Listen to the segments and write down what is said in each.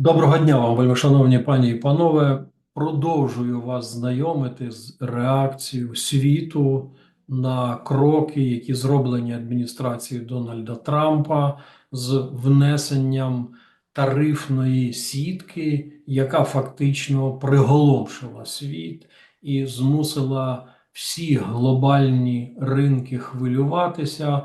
Доброго дня вам, вельмишановні пані і панове. Продовжую вас знайомити з реакцією світу на кроки, які зроблені адміністрацією Дональда Трампа з внесенням тарифної сітки, яка фактично приголомшила світ і змусила всі глобальні ринки хвилюватися.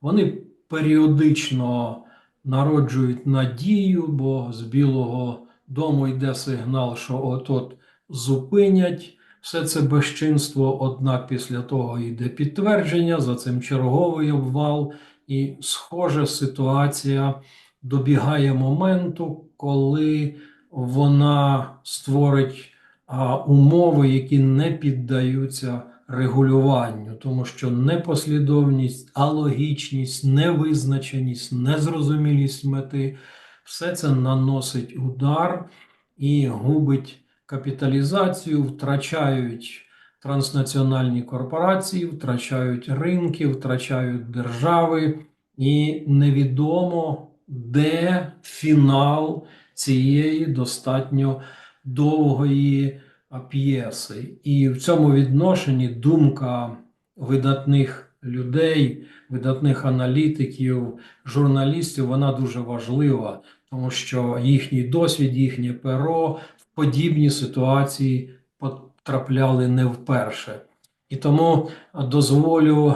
Вони періодично народжують надію, бо з Білого дому йде сигнал, що от-от зупинять все це безчинство, однак після того йде підтвердження, за цим черговий обвал, і схожа ситуація добігає моменту, коли вона створить а, умови, які не піддаються регулюванню, тому що непослідовність, алогічність, невизначеність, незрозумілість мети все це наносить удар і губить капіталізацію, втрачають транснаціональні корпорації, втрачають ринки, втрачають держави, і невідомо, де фінал цієї достатньо довгої п'єси. І в цьому відношенні думка видатних людей, видатних аналітиків, журналістів, вона дуже важлива, тому що їхній досвід, їхнє перо в подібні ситуації потрапляли не вперше. І тому дозволю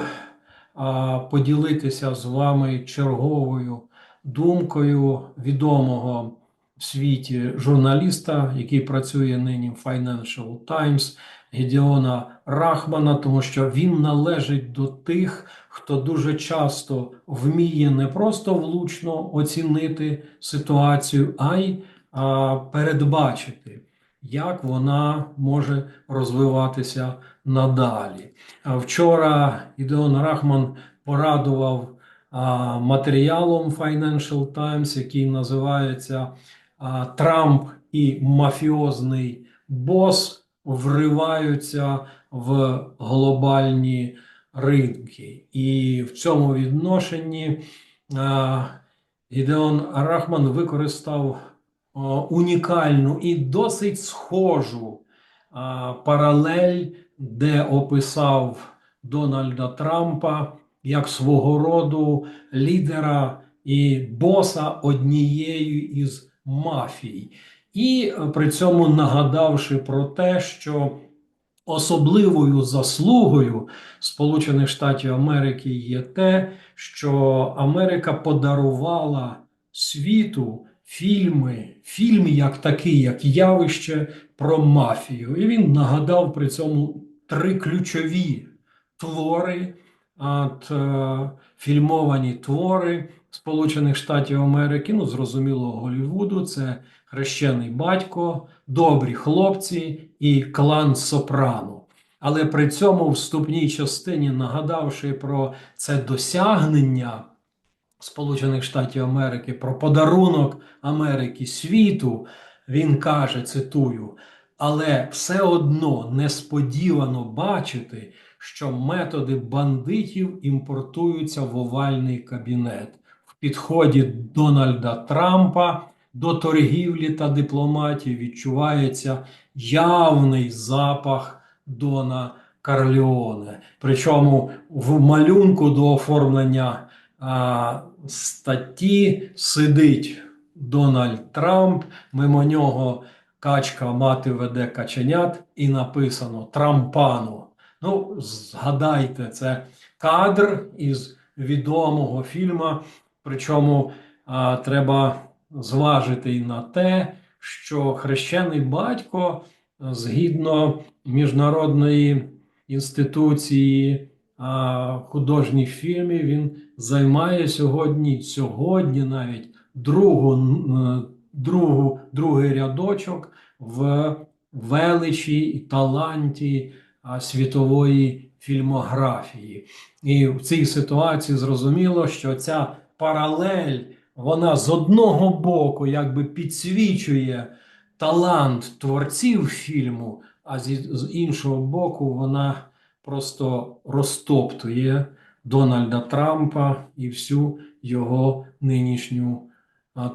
поділитися з вами черговою думкою відомого в світі журналіста, який працює нині в Financial Times, Гедіона Рахмана, тому що він належить до тих, хто дуже часто вміє не просто влучно оцінити ситуацію, а й а, передбачити, як вона може розвиватися надалі. А Вчора Гедеон Рахман порадував матеріалом Financial Times, який називається Трамп і мафіозний бос вриваються в глобальні ринки. І в цьому відношенні Гідеон Рахман використав унікальну і досить схожу паралель, де описав Дональда Трампа як свого роду лідера і боса однієї із мафій. І е, при цьому нагадавши про те, що особливою заслугою Сполучених Штатів Америки є те, що Америка подарувала світу фільми, фільм як такий, як явище про мафію. І він нагадав при цьому три ключові твори, от, е, фільмовані твори Сполучених Штатів Америки, ну, зрозуміло, Голлівуду, це хрещений батько, добрі хлопці і клан Сопрано. Але при цьому в вступній частині, нагадавши про це досягнення Сполучених Штатів Америки, про подарунок Америки світу, він каже: цитую, але все одно несподівано бачити, що методи бандитів імпортуються в овальний кабінет. Підході Дональда Трампа до торгівлі та дипломатії відчувається явний запах Дона Карліоне. Причому в малюнку до оформлення а, статті сидить Дональд Трамп, мимо нього качка мати веде каченят, і написано Трампану. Ну, згадайте, це кадр із відомого фільму, причому а, треба зважити і на те, що хрещений батько згідно міжнародної інституції а, художніх фільмів, він займає сьогодні, сьогодні навіть другу, другу, другий рядочок в величі і таланті а, світової фільмографії. І в цій ситуації зрозуміло, що ця паралель вона з одного боку якби підсвічує талант творців фільму, а з іншого боку, вона просто розтоптує Дональда Трампа і всю його нинішню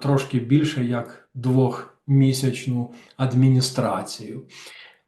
трошки більше як двохмісячну адміністрацію.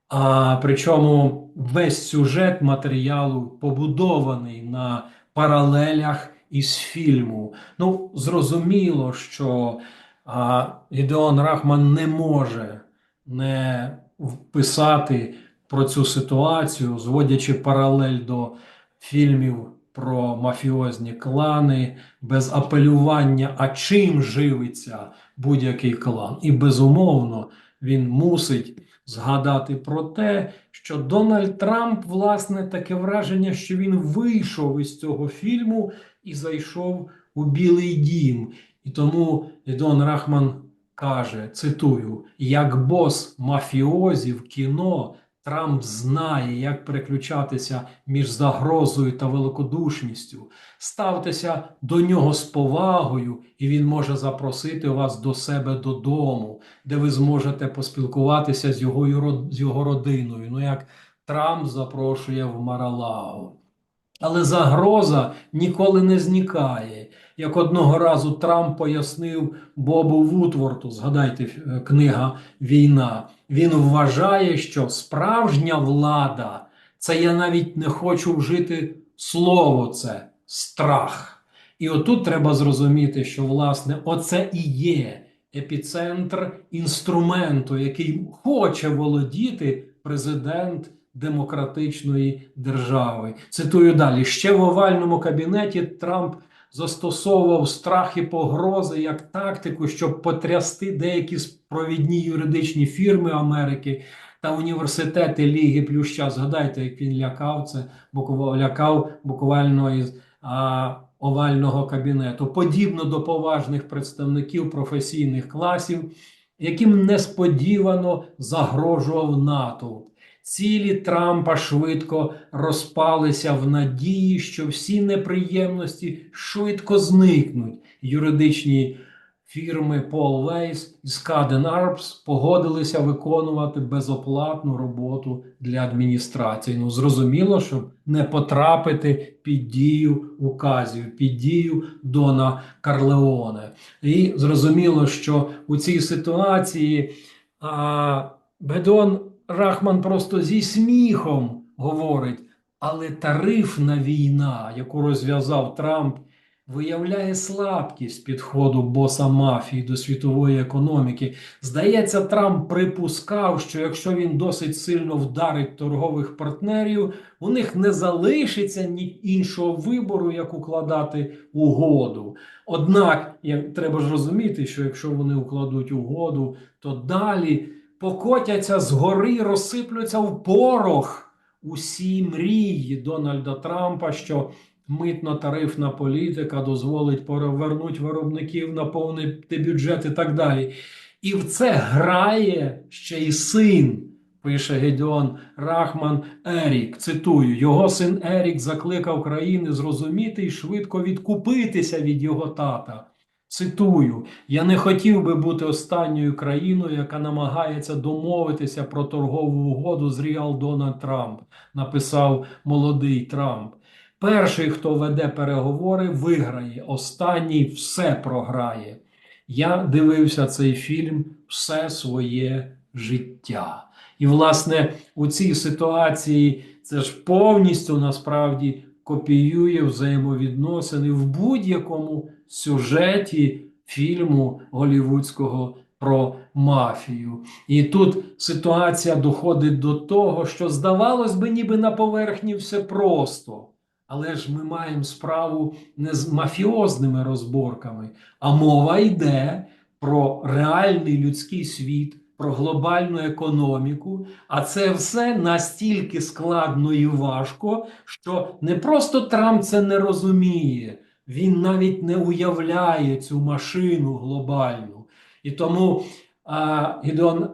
А причому весь сюжет матеріалу побудований на паралелях із фільму. Ну, зрозуміло, що а, Гідеон Рахман не може не вписати про цю ситуацію, зводячи паралель до фільмів про мафіозні клани, без апелювання, а чим живиться будь-який клан. І безумовно він мусить згадати про те, що Дональд Трамп, власне, таке враження, що він вийшов із цього фільму і зайшов у Білий Дім. І тому Ідон Рахман каже: цитую: як бос мафіозі в кіно. Трамп знає, як переключатися між загрозою та великодушністю. Ставтеся до нього з повагою, і він може запросити вас до себе додому, де ви зможете поспілкуватися з його, з його родиною. Ну, як Трамп запрошує в Маралаго. Але загроза ніколи не зникає. Як одного разу Трамп пояснив Бобу Вудворту, згадайте е, книга Війна. Він вважає, що справжня влада це я навіть не хочу вжити слово це страх. І отут треба зрозуміти, що власне оце і є епіцентр інструменту, який хоче володіти президент демократичної держави. Цитую далі: ще в овальному кабінеті Трамп застосовував страх і погрози як тактику, щоб потрясти деякі провідні юридичні фірми Америки та університети Ліги Плюща. Згадайте, як він лякав це, лякав буквально із а, овального кабінету, подібно до поважних представників професійних класів, яким несподівано загрожував НАТО. Цілі Трампа швидко розпалися в надії, що всі неприємності швидко зникнуть. Юридичні фірми Paul Weiss і Skadden Arps погодилися виконувати безоплатну роботу для адміністрації. Ну, зрозуміло, щоб не потрапити під дію указів, під дію Дона Карлеоне. І зрозуміло, що у цій ситуації а, Бедон Рахман просто зі сміхом говорить, але тарифна війна, яку розв'язав Трамп, виявляє слабкість підходу боса мафії до світової економіки. Здається, Трамп припускав, що якщо він досить сильно вдарить торгових партнерів, у них не залишиться ні іншого вибору, як укладати угоду. Однак, як треба ж розуміти, що якщо вони укладуть угоду, то далі покотяться згори розсиплються в порох усі мрії Дональда Трампа, що митно-тарифна політика дозволить повернути виробників, наповнити бюджет і так далі. І в це грає ще й син, пише Гедеон Рахман Ерік. Цитую: його син Ерік закликав країни зрозуміти і швидко відкупитися від його тата. Цитую: я не хотів би бути останньою країною, яка намагається домовитися про торгову угоду з Ріал Дональд Трамп, написав молодий Трамп. Перший, хто веде переговори, виграє, останній все програє. Я дивився цей фільм все своє життя. І, власне, у цій ситуації це ж повністю насправді копіює взаємовідносини в будь-якому сюжеті фільму голівудського про мафію. І тут ситуація доходить до того, що здавалось би, ніби на поверхні все просто. Але ж ми маємо справу не з мафіозними розборками, а мова йде про реальний людський світ, про глобальну економіку. А це все настільки складно і важко, що не просто Трамп це не розуміє, він навіть не уявляє цю машину глобальну. І тому а, Гідон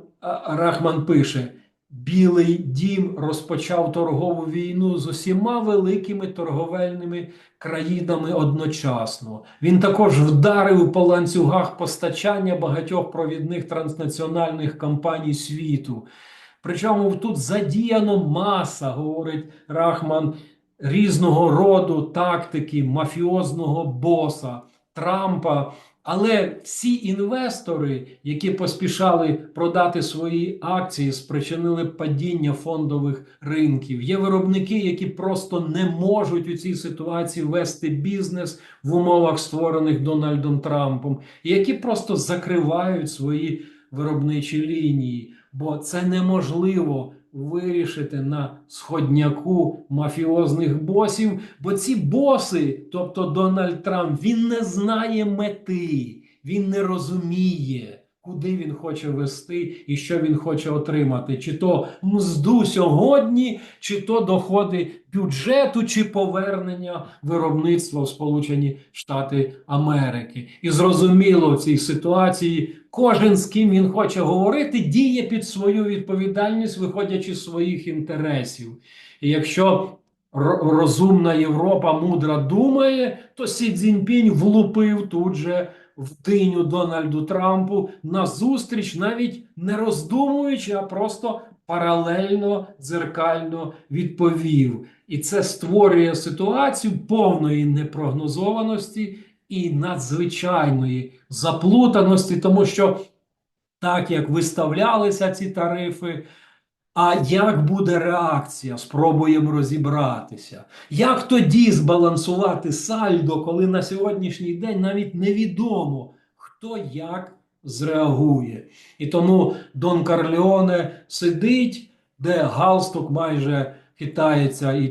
Рахман пише. Білий дім розпочав торгову війну з усіма великими торговельними країнами одночасно. Він також вдарив по ланцюгах постачання багатьох провідних транснаціональних компаній світу. Причому тут задіяно маса, говорить Рахман, різного роду тактики мафіозного боса Трампа Але всі інвестори, які поспішали продати свої акції, спричинили падіння фондових ринків. Є виробники, які просто не можуть у цій ситуації вести бізнес в умовах, створених Дональдом Трампом, і які просто закривають свої виробничі лінії, бо це неможливо вирішити на сходняку мафіозних босів. Бо ці боси, тобто Дональд Трамп, він не знає мети, він не розуміє. Куди він хоче вести і що він хоче отримати, чи то мзду сьогодні, чи то доходи бюджету, чи повернення виробництва в Сполучені Штати Америки. І зрозуміло в цій ситуації кожен з ким він хоче говорити, діє під свою відповідальність, виходячи з своїх інтересів. І якщо розумна Європа мудра думає, то Сі Цзіньпінь влупив тут же в диню Дональду Трампу на зустріч, навіть не роздумуючи, а просто паралельно дзеркально відповів. І це створює ситуацію повної непрогнозованості і надзвичайної заплутаності, тому що так як виставлялися ці тарифи. А як буде реакція? Спробуємо розібратися. Як тоді збалансувати сальдо, коли на сьогоднішній день навіть невідомо, хто як зреагує? І тому Дон Карлеоне сидить, де галстук майже хитається і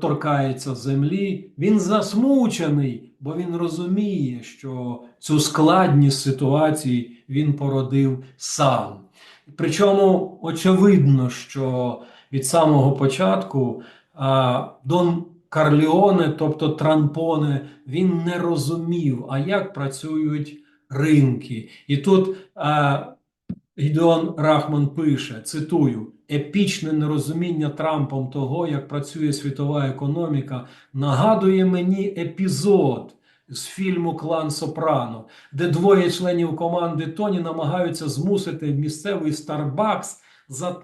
торкається землі. Він засмучений, бо він розуміє, що цю складність ситуації він породив сам. Причому очевидно, що від самого початку а, Дон Карліоне, тобто Трампоне, він не розумів, а як працюють ринки. І тут а, Гідеон Рахман пише: цитую: епічне нерозуміння Трампом того, як працює світова економіка, нагадує мені епізод з фільму Клан Сопрано, де двоє членів команди Тоні намагаються змусити місцевий Starbucks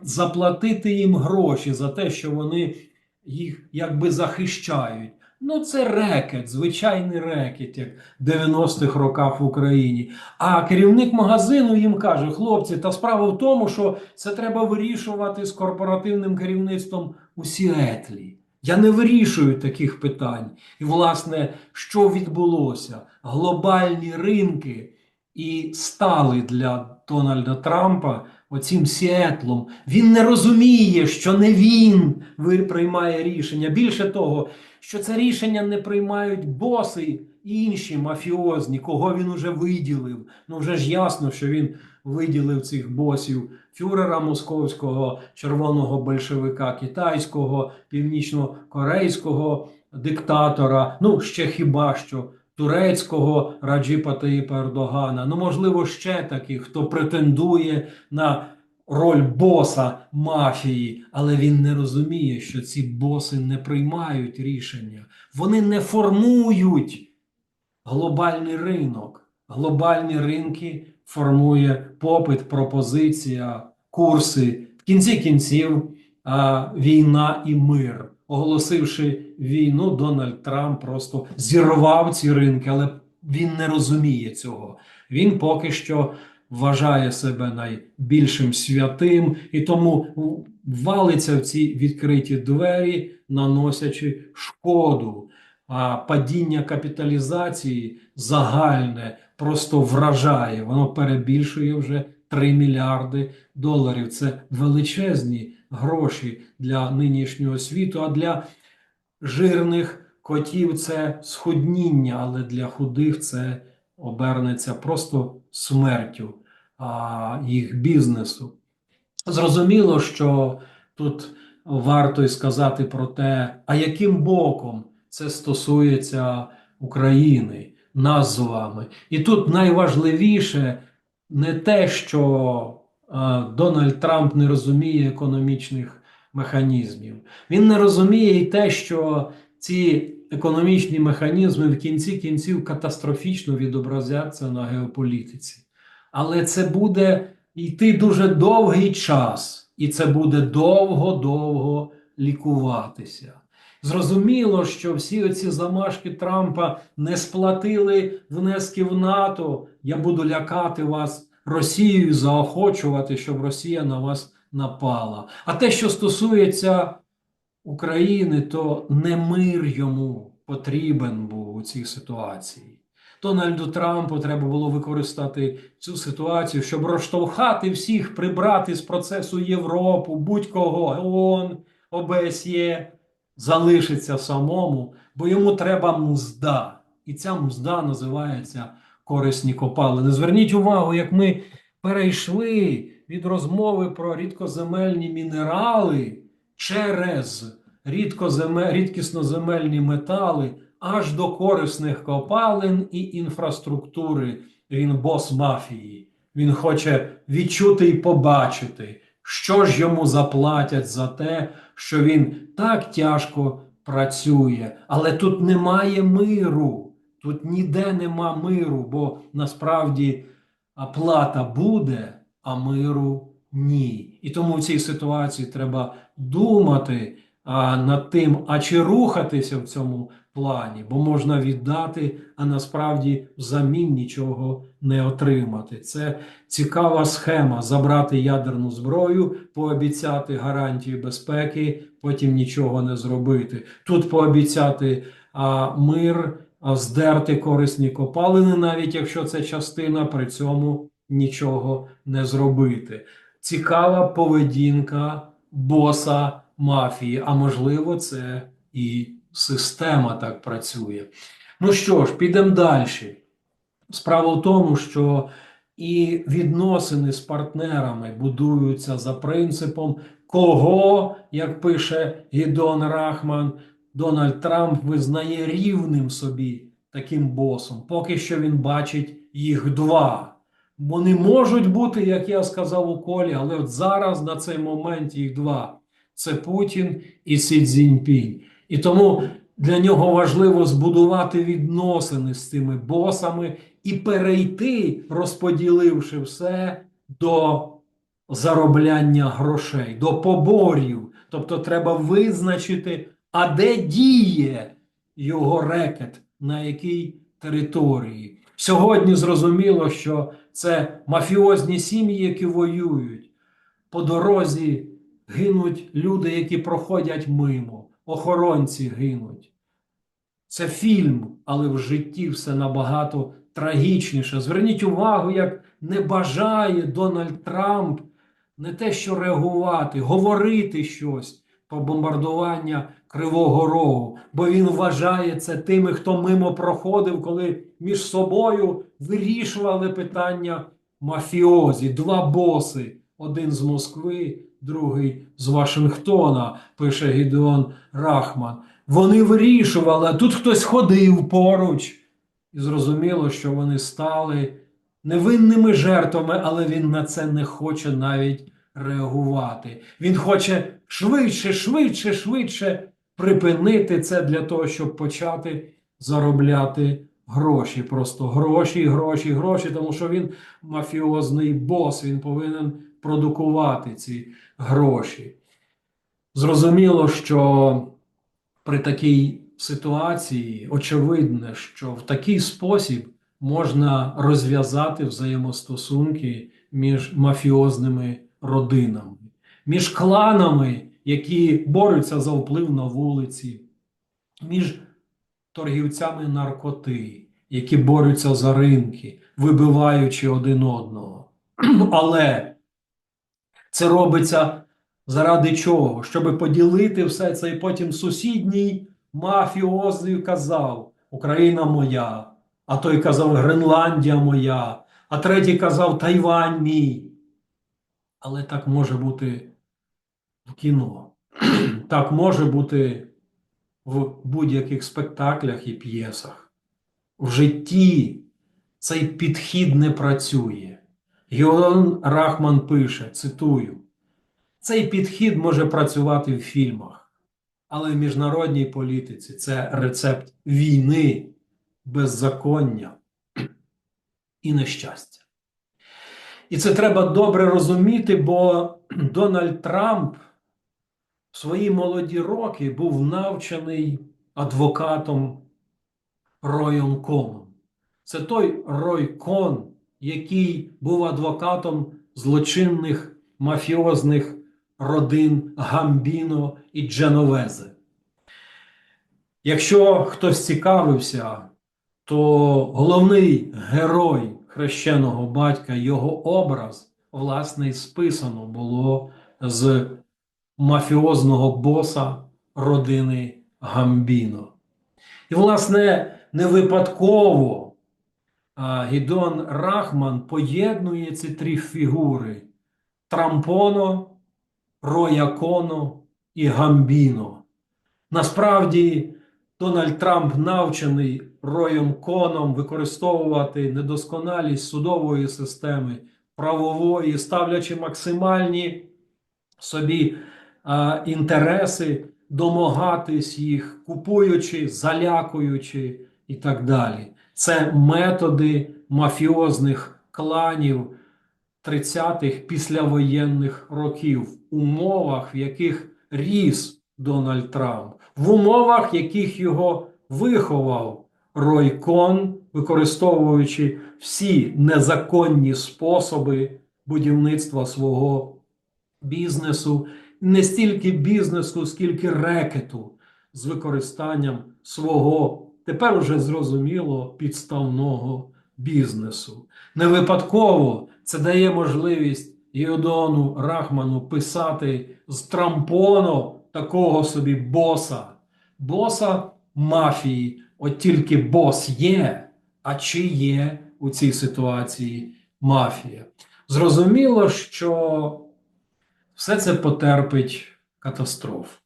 заплатити їм гроші за те, що вони їх якби захищають. Ну, це рекет, звичайний рекет, як в 90-х роках в Україні. А керівник магазину їм каже: хлопці, та справа в тому, що це треба вирішувати з корпоративним керівництвом у Сіетлі. Я не вирішую таких питань. І, власне, що відбулося? Глобальні ринки і стали для Дональда Трампа оцім Сіетлом. Він не розуміє, що не він приймає рішення. Більше того, що це рішення не приймають боси інші мафіозні, кого він уже виділив. Ну вже ж ясно, що він виділив цих босів фюрера московського, червоного большевика китайського, північно-корейського диктатора. Ну ще хіба що турецького Раджіпа Таїпа Ердогана. Ну, можливо, ще таких, хто претендує на роль боса мафії, але він не розуміє, що ці боси не приймають рішення. Вони не формують глобальний ринок. Глобальні ринки формує попит, пропозиція, курси. В кінці кінців війна і мир. Оголосивши війну, Дональд Трамп просто зірвав ці ринки, але він не розуміє цього. Він поки що вважає себе найбільшим святим і тому валиться в ці відкриті двері, наносячи шкоду. А падіння капіталізації загальне просто вражає. Воно перебільшує вже 3 мільярди доларів. Це величезні гроші для нинішнього світу, а для жирних котів це схудніння, але для худих це обернеться просто смертю а, їх бізнесу. Зрозуміло, що тут варто й сказати про те, а яким боком це стосується України, нас з вами. І тут найважливіше не те, що е, Дональд Трамп не розуміє економічних механізмів. Він не розуміє і те, що ці економічні механізми в кінці кінців катастрофічно відобразяться на геополітиці. Але це буде йти дуже довгий час, і це буде довго-довго лікуватися. Зрозуміло, що всі оці замашки Трампа не сплатили внески в НАТО. Я буду лякати вас Росією, заохочувати, щоб Росія на вас напала. А те, що стосується України, то не мир йому потрібен був у цій ситуації. Дональду Трампу треба було використати цю ситуацію, щоб розштовхати всіх, прибрати з процесу Європу, будь-кого, ООН, ОБСЄ, залишиться самому, бо йому треба мзда. І ця мзда називається корисні копалини. Зверніть увагу, як ми перейшли від розмови про рідкоземельні мінерали через рідкоземе- рідкісноземельні метали аж до корисних копалин і інфраструктури. Він бос мафії. Він хоче відчути і побачити, що ж йому заплатять за те, що він так тяжко працює. Але тут немає миру, тут ніде нема миру, бо насправді оплата плата буде, а миру ні. І тому в цій ситуації треба думати а, над тим, а чи рухатися в цьому плані, бо можна віддати, а насправді взамін нічого не отримати. Це цікава схема забрати ядерну зброю, пообіцяти гарантії безпеки, потім нічого не зробити. Тут пообіцяти а, мир, а, здерти корисні копалини, навіть якщо це частина, при цьому нічого не зробити. Цікава поведінка боса мафії, а можливо, це і система так працює. Ну що ж, підемо далі. Справа в тому, що і відносини з партнерами будуються за принципом, кого, як пише Гідон Рахман, Дональд Трамп визнає рівним собі таким босом. Поки що він бачить їх два. Вони можуть бути, як я сказав у колі, але от зараз на цей момент їх два: це Путін і Сі Цзіньпінь. І тому для нього важливо збудувати відносини з цими босами і перейти, розподіливши все до заробляння грошей, до поборів. Тобто треба визначити, а де діє його рекет, на якій території. Сьогодні зрозуміло, що це мафіозні сім'ї, які воюють. По дорозі гинуть люди, які проходять мимо, охоронці гинуть. Це фільм, але в житті все набагато трагічніше. Зверніть увагу, як не бажає Дональд Трамп не те, що реагувати, говорити щось про бомбардування Кривого Рогу, бо він вважає це тими, хто мимо проходив, коли між собою вирішували питання мафіозі, два боси, один з Москви, другий з Вашингтона, пише Гідеон Рахман. Вони вирішували, а тут хтось ходив поруч. І зрозуміло, що вони стали невинними жертвами, але він на це не хоче навіть реагувати. Він хоче швидше, швидше, швидше припинити це для того, щоб почати заробляти гроші. Просто гроші, гроші, гроші, тому що він мафіозний бос, він повинен продукувати ці гроші. Зрозуміло, що при такій ситуації очевидно, що в такий спосіб можна розв'язати взаємостосунки між мафіозними родинами, між кланами, які борються за вплив на вулиці, між торгівцями наркоти, які борються за ринки, вибиваючи один одного. Але це робиться заради чого? Щоб поділити все це, і потім сусідній мафіозний казав: Україна моя, а той казав Гренландія моя, а третій казав Тайвань мій. Але так може бути в кіно, так може бути в будь-яких спектаклях і п'єсах. В житті цей підхід не працює. Геон Рахман пише, цитую, цей підхід може працювати в фільмах, але в міжнародній політиці це рецепт війни, беззаконня і нещастя. І це треба добре розуміти, бо Дональд Трамп в свої молоді роки був навчений адвокатом Роєм Коном. Це той Рой Кон, який був адвокатом злочинних мафіозних родин Гамбіно і Дженовезе. Якщо хтось цікавився, то головний герой хрещеного батька, його образ, власне, списано було з мафіозного боса родини Гамбіно. І, власне, не випадково Гідон Рахман поєднує ці три фігури: Трампоно, Рояконо і Гамбіно. Насправді, Дональд Трамп навчений Роєм Коном використовувати недосконалість судової системи правової, ставлячи максимальні собі а, інтереси, домагатись їх, купуючи, залякуючи і так далі. Це методи мафіозних кланів 30-х післявоєнних років, в умовах, в яких ріс Дональд Трамп, в умовах, яких його виховав Рой Кон, використовуючи всі незаконні способи будівництва свого бізнесу, не стільки бізнесу, скільки рекету з використанням свого тепер уже зрозуміло підставного бізнесу. Не випадково це дає можливість Йодону Рахману писати з трампону такого собі боса, боса мафії. От тільки бос є, а чи є у цій ситуації мафія? Зрозуміло, що все це потерпить катастроф.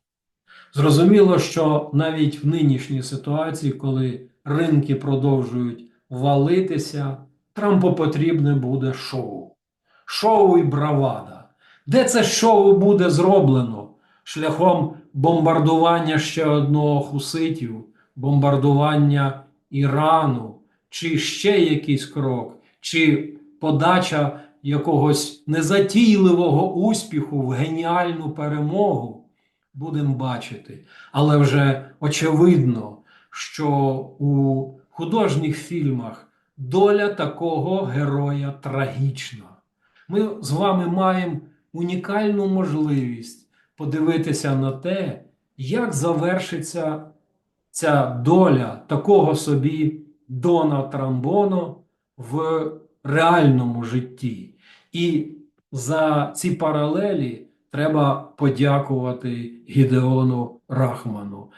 Зрозуміло, що навіть в нинішній ситуації, коли ринки продовжують валитися, Трампу потрібне буде шоу. Шоу і бравада. Де це шоу буде зроблено? Шляхом бомбардування ще одного хуситів, бомбардування Ірану, чи ще якийсь крок, чи подача якогось незатійливого успіху в геніальну перемогу, будемо бачити. Але вже очевидно, що у художніх фільмах доля такого героя трагічна. Ми з вами маємо унікальну можливість подивитися на те, як завершиться ця доля такого собі Дона Трамбоно в реальному житті. І за ці паралелі треба подякувати Гідеону Рахману,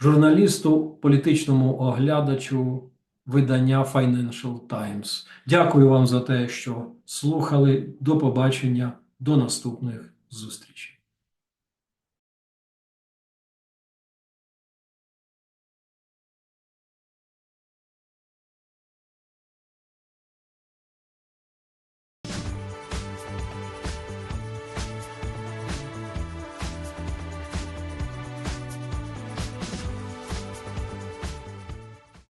журналісту, політичному оглядачу видання Financial Times. Дякую вам за те, що слухали. До побачення, до наступних зустрічей.